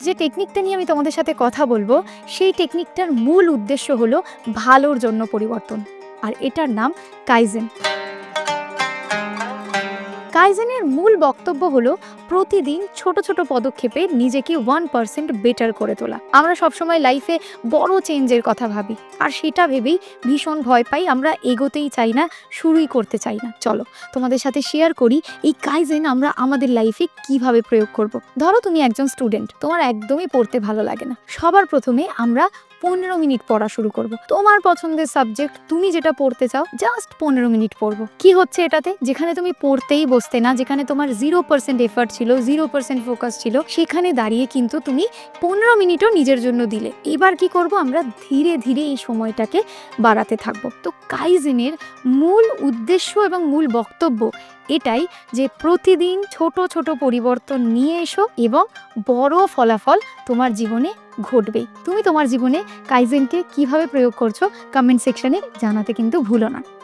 যে টেকনিকটা নিয়ে আমি তোমাদের সাথে কথা বলব, সেই টেকনিকটার মূল উদ্দেশ্য হলো ভালোর জন্য পরিবর্তন। আর এটার নাম কাইজেন কাইজেনের মূল বক্তব্য হলো, প্রতিদিন ছোট ছোট পদক্ষেপে নিজেকে ওয়ান পার্সেন্ট বেটার করে তোলা। আমরা সবসময় লাইফে বড় চেঞ্জের কথা ভাবি, আর সেটা ভেবেই ভীষণ ভয় পাই, আমরা এগোতেই চাই না, শুরুই করতে চাই না। চলো, তোমাদের সাথে শেয়ার করি, এই কাইজেন আমরা আমাদের লাইফে কীভাবে প্রয়োগ করব? ধরো তুমি একজন স্টুডেন্ট তোমার একদমই পড়তে ভালো লাগে না। সবার প্রথমে আমরা পনেরো মিনিট পড়া শুরু করব। তোমার পছন্দের সাবজেক্ট তুমি যেটা পড়তে চাও জাস্ট পনেরো মিনিট পড়ব। কি হচ্ছে এটাতে? যেখানে তুমি পড়তেই বসতে না, যেখানে তোমার জিরো পার্সেন্ট এফার্ট ছিল জিরো পার্সেন্ট ফোকাস ছিল, সেখানে দাঁড়িয়ে কিন্তু তুমি পনেরো মিনিটও নিজের জন্য দিলে। এবার কি করব? আমরা ধীরে ধীরে এই সময়টাকে বাড়াতে থাকব। তো কাইজেনের মূল উদ্দেশ্য এবং মূল বক্তব্য এটাই যে প্রতিদিন ছোট ছোট পরিবর্তন নিয়ে এসো এবং বড় ফলাফল তোমার জীবনে ঘটবে তুমি তোমার জীবনে কাইজেনকে কীভাবে প্রয়োগ করছ কমেন্ট সেকশনে জানাতে কিন্তু ভুলো না।